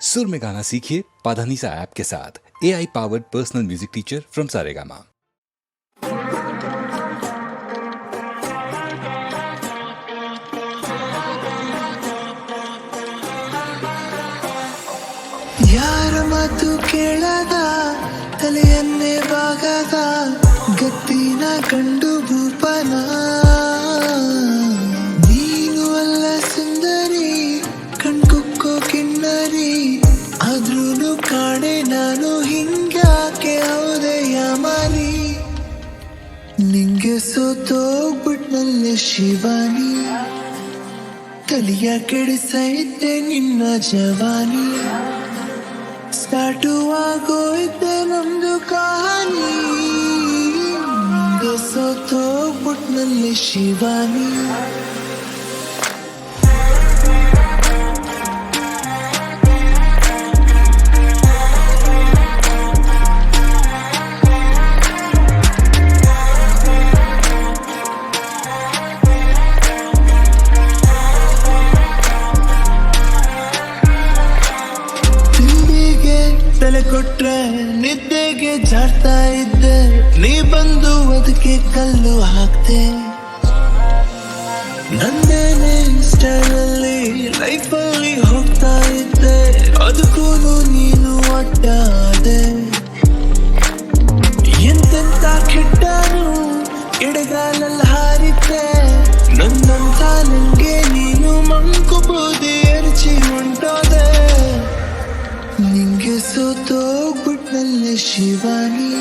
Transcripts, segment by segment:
सुर में गाना सीखिए पाधानीसा ऐप के साथ A I powered personal music teacher from Saregama ಯಾರ ಮಾತು ಕೇಳದ ತಲೆಯನ್ನೇ ಬಾಗದ ಗತ್ತಿನ ಕಂಡು ಭೂಪನ ಸೋತೋಗ್ಬಿಟ್ನಲ್ಲೇ ಶಿವಾನಿ. ತಲಿಯ ಕೆಡಿಸೈತೆ ನಿನ್ನ ಜವಾನಿ. ಸ್ಟಾರ್ಟು ಆಗೋಯ್ತೆ ನಮ್ದು ಕಹಾನಿ. ಸೋತೋಗ್ಬಿಟ್ನಲ್ಲಿ ಶಿವಾನಿ. ಬಂದು ಅದಕ್ಕೆ ಕಲ್ಲು ಹಾಕ್ತೆ. ನಂದೇನೆ ಸ್ಟೈಲಲ್ಲಿ ಲೈಫಲ್ಲಿ ಹೋಗ್ತಾ ಇದ್ದೆ. ಅದಕ್ಕೂ ನೀನು ಅಡ್ಡಾದೆ ಎಂತೆಂತ ಕೆಟ್ಟನು ಎಡಗಾಲಲ್ಲಿ ಹಾರಿದ್ದೆ. ನನ್ನಂತ ನಂಗೆ ನೀನು ಮಂಕು ಬೂದಿ ಎರಚಿ ಹೊಂಟೋದೆ ನಿಂಗೆ ಸೋತೋಗ್ಬಿಟ್ನಲ್ಲೇ ಶಿವಾನಿ.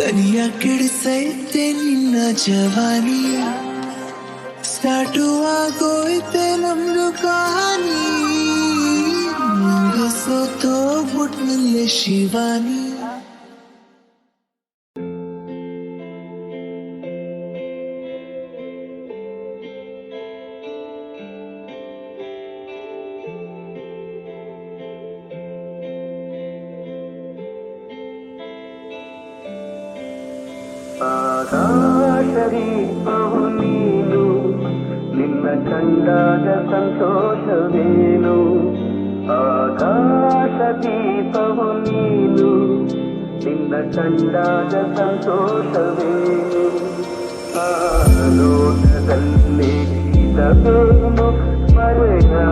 ತನಿಯ ಕೆಡಿಸೈತೆ ನಿನ್ನ ಜವಾನಿ ಸ್ಟಾರ್ಟು ಆಗೋಯ್ತೆ ನಮ್ದು ಕಹಾನಿ ನಿಂಗೆ ಸೋತೋಗ್ಬಿಟ್ನಲ್ಲೇ ಶಿವಾನಿ ನಿನ್ನ ಕಂಡಾಗ ಸಂತೋಷವೇನು ಆ ಲೋಕದಲ್ಲಿ ಇದವೇನು ಮರೆಯಲಾಗನೋವೇನು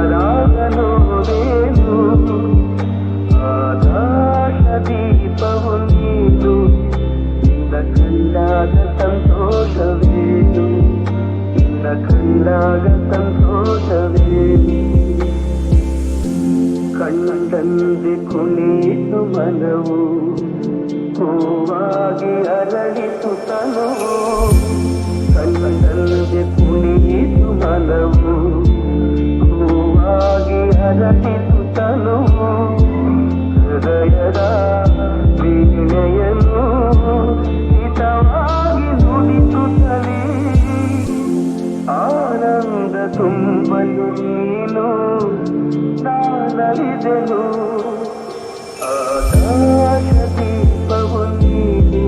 ಆಕಾಶದೀಪವು ನೀನು ನಿನ್ನ ಕಂಡಾಗ ಸಂತೋಷವೇನು ನಿನ್ನ ಕಂಡಾಗ ಸಂತೋಷವೇನು ಕಣ್ಣಂದೆ ಕುಣಿತು ಮನವು ಕಣ್ಣಂದೆ ಕುಣಿಯಿತು ಮನವು ಹೂವಾಗಿ ಅರಳಿತು ತನುವು. ಹೃದಯದ ವೀಣೆಯನ್ನು ಹಿತವಾಗಿ ನುಡಿತು ತಲೆ. ಆನಂದ ತುಂಬಲು ನೀನು ತಾನಲಿದೆನು. ಆಕಾಶ ದೀಪವು ನೀನು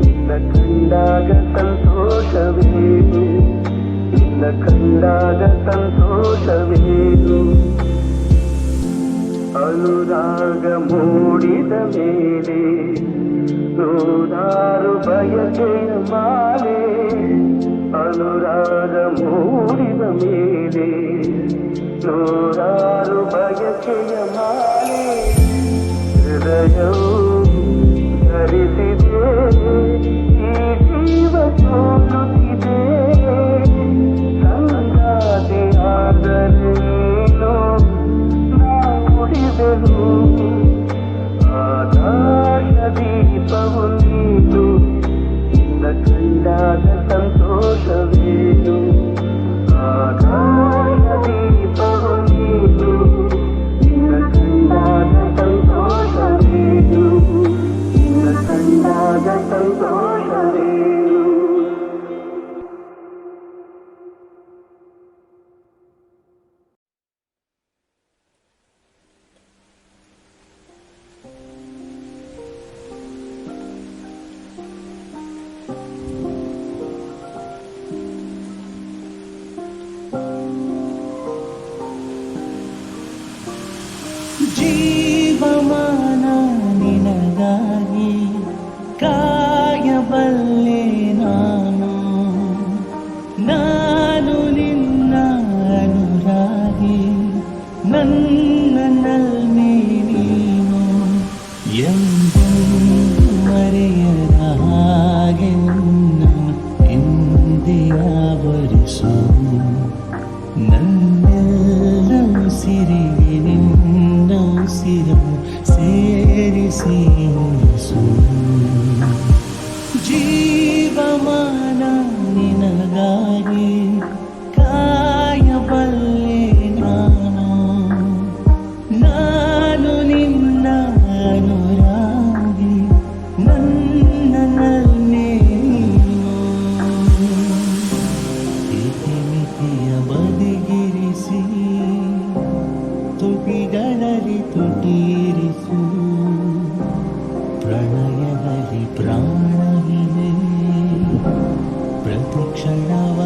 ನಿನ್ನ ಕಂಡಾಗ ನಿನ್ನ ಕಂಡಾಗ ಸಂತೋಷವೇನು ಅನುರಾಗ ಮೂಡಿದ ಮೇಲೆ ನೂರಾರು ಬಯಕೆಯ ಮಾಲೆ ಅನುರಾಗ ಮೂಡಿದ ಮೇಲೆ ನೂರಾರು ಬಯಕೆಯ ಮಾಲೆ ಹೃದಯವು ಪ್ರತಿಕ್ಷಣವ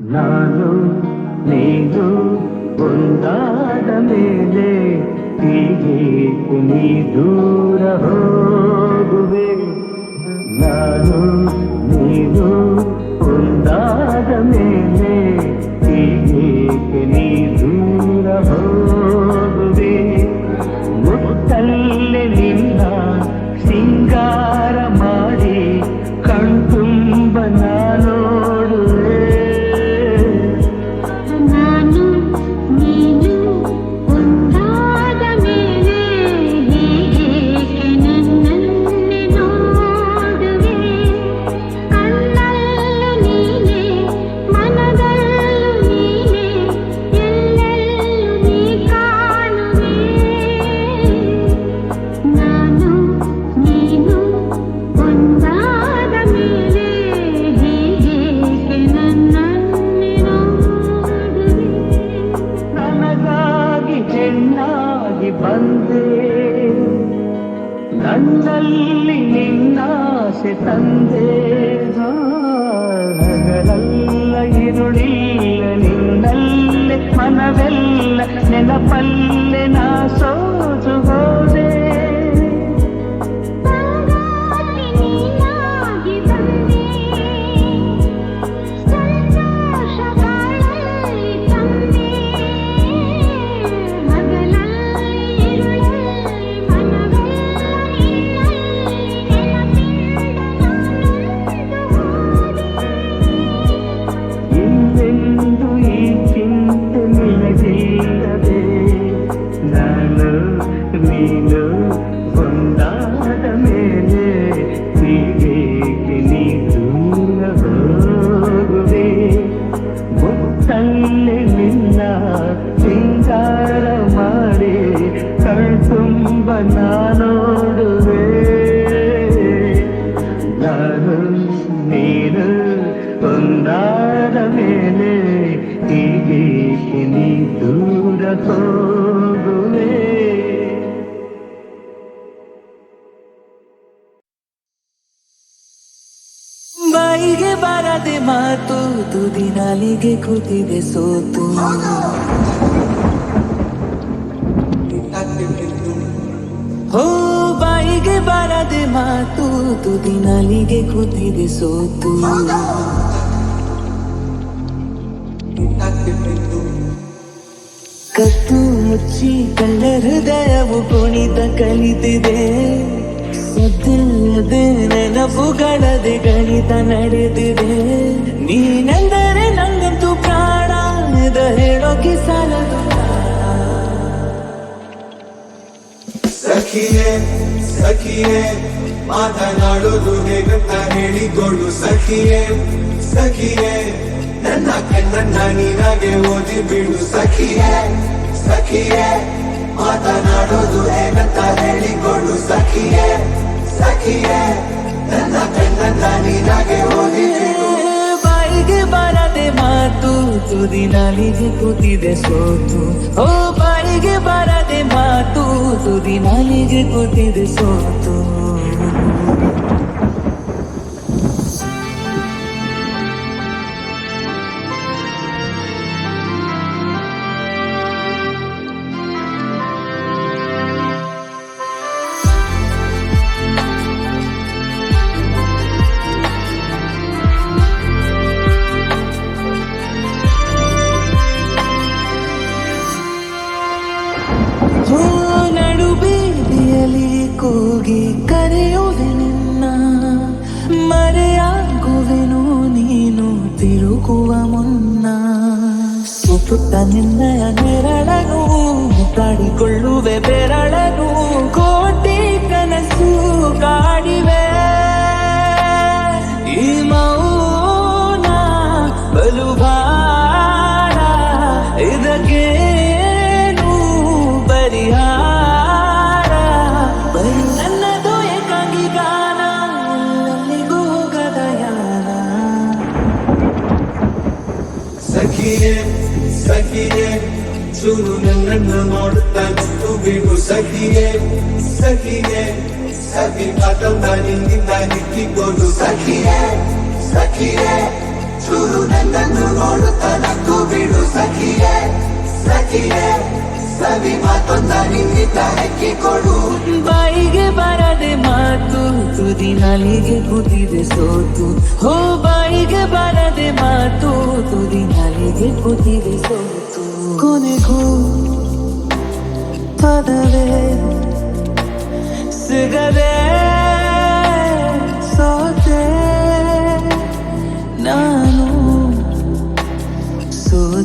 ನಾನು ನೀನು ಒಂದಾದ ಮೇಲೆ ಹೀಗೆ ನೀ ದೂರ ಹೋಗುವೆ ನಾನು ನೀನು ಒಂದಾದ ಮೇಲೆ ಹೀಗೆ ನೀ ದೂರ ಹೋಗುವೆ ಹೋ, ಬಾಯಿಗೆ ಬರದೆ ಮಾತು, ತುದಿ ನಾಲಿಗೆ ಕೂತಿದೆ ಸೋತು. ಕತ್ತು ಮುಚ್ಚಿ ಕಳ್ಳ ಹೃದಯವು ಕುಣಿತ ಕಲಿತಿದೆ. ಸದ್ದಿಲ್ಲದೆ ನೆನಪುಗಳದೆ ಗಣಿತ ನಡೆದಿದೆ. ನೀನೆಂದರೆ ನನ್ನ ಹೇಳೋಕೆ ಸಾಲದು. ಸಖಿಯೇ ಸಖಿಯೇ, ಮಾತನಾಡೋದು ಹೇಗಂತ ಹೇಳಿಕೊಳ್ಳು ಸಖಿಯೇ ಸಖಿಯೇ, ನನ್ನ ಕಣ್ಣನ್ನ ನೀನಾಗೆ ಓದಿ ಬಿಡು ಸಖಿಯೇ ಸಖಿಯೇ, ಮಾತನಾಡೋದು ಹೇಗಂತ ಹೇಳಿಕೊಳ್ಳು ಸಖಿಯೇ ಸಖಿಯೇ, ನನ್ನ ಕಣ್ಣನ್ನ ನೀನಾಗೆ ಓದಿ ಮಾತು ತುದಿ ನಾಲಿಗೆ ಕೂತಿದೆ ಸೋತು. ಓ ಬಾಯಿಗೆ ಬರದೆ ಮಾತು ತುದಿ ನಾಲಿಗೆ ಕೂತಿದೆ ಸೋತು. ನಿನ್ನಯ ನೆರಳನು ಕಾಡಿಕೊಳ್ಳುವೆ ಬೆರಳನು ಕೋಟಿ ಕನಸು ಕಾಡಿವೆ. ಈ ಮೌನ ಬಲು ಬಿಡು ಸಖಿಯೇ ಸಖಿಯೇ ಸಖಿ ಮಾತಂದ ನಿನ್ನಿಂದ ನಿಕ್ಕಿಕೊಂಡು ಸಖಿಯೇ ಸಖಿಯೇ ಚೂರು ನನ್ನನ್ನು ನೋಡುತ್ತಾ ನಕ್ಕು ಬಿಡು ಸಖಿಯೇ ಸಖಿಯೇ ಸವಿ ಮಾತೊಂದ ನಿನ್ನಿಂದ ಹೆಕ್ಕಿಕೊಡು ಬಾಯಿಗೆ ಬರದೆ ಮಾತು ತುದಿ ನಾಲಿಗೆ ಕೂತಿದೆ ಸೋತು ಹೋ ಬಾಯಿಗೆ ಬರದೆ ಮಾತು ತುದಿ ನಾಲಿಗೆ ಕೂತಿದೆ ಸೋತು ಕೊನೆಗೂ toda vez se der só te não sou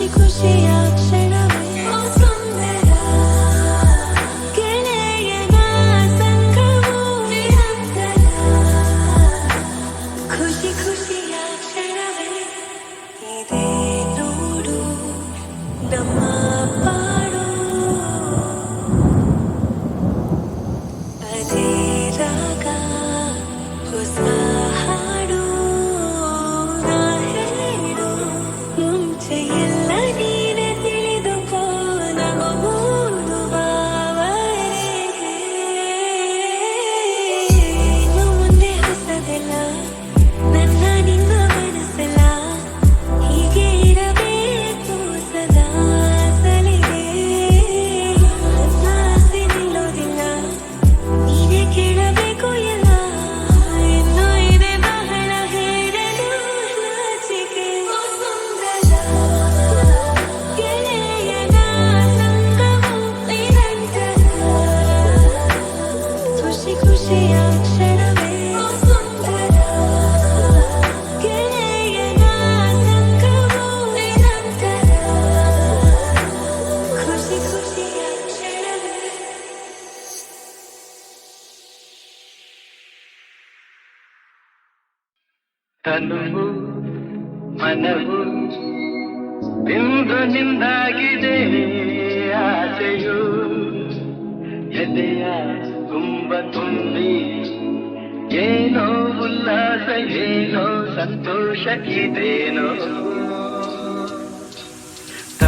খুশি খুশি আছে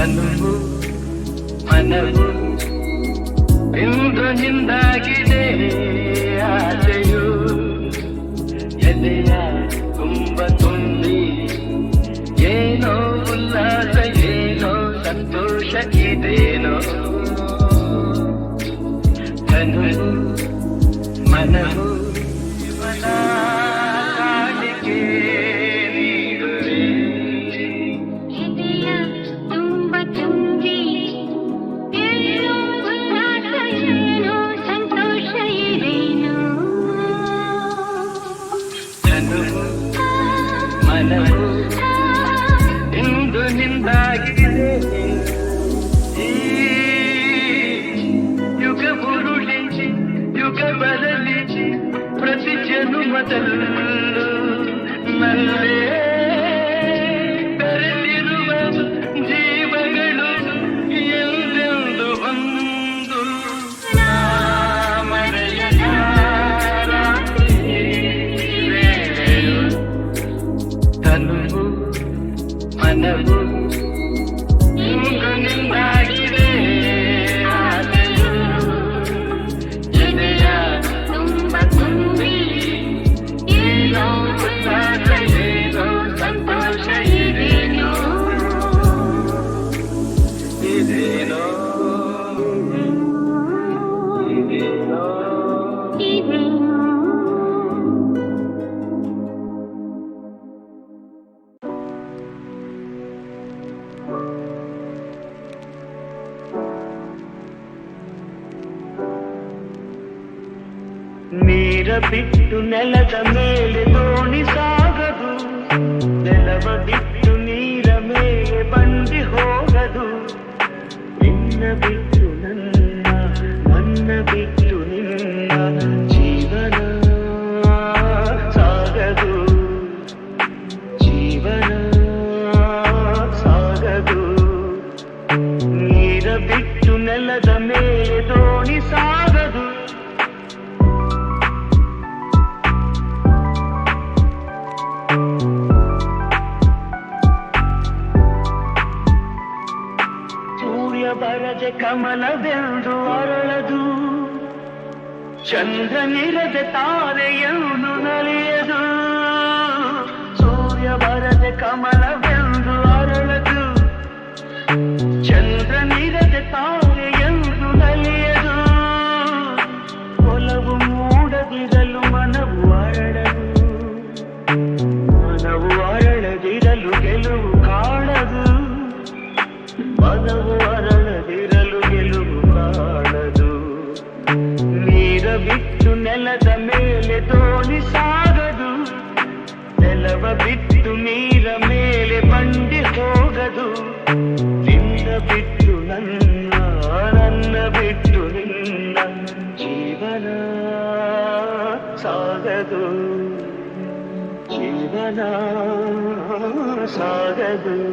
ತಲುಪು ಮನವು. ಇಂದ್ರನಿಂದಾಗಿದೆ ಆಸೆಯು. ಎಲೆಯ ತುಂಬ ತುಂಬಿ ಏನೋ ಉಲ್ಲಾಸ ಏನೋ ಸಂತೋಷ ಇದೇನೋ. نعمة من ನೇರ ಬಿಟ್ಟು ನೆಲದ ಮೇಲೆ ದೋಣಿ ಸಾಗದು ನೆಲವ ಬಿಟ್ಟು ಕಮಲವೆಂದು ಅರಳದು. ಚಂದ್ರನಿರದ ತಾರೆಯು ہے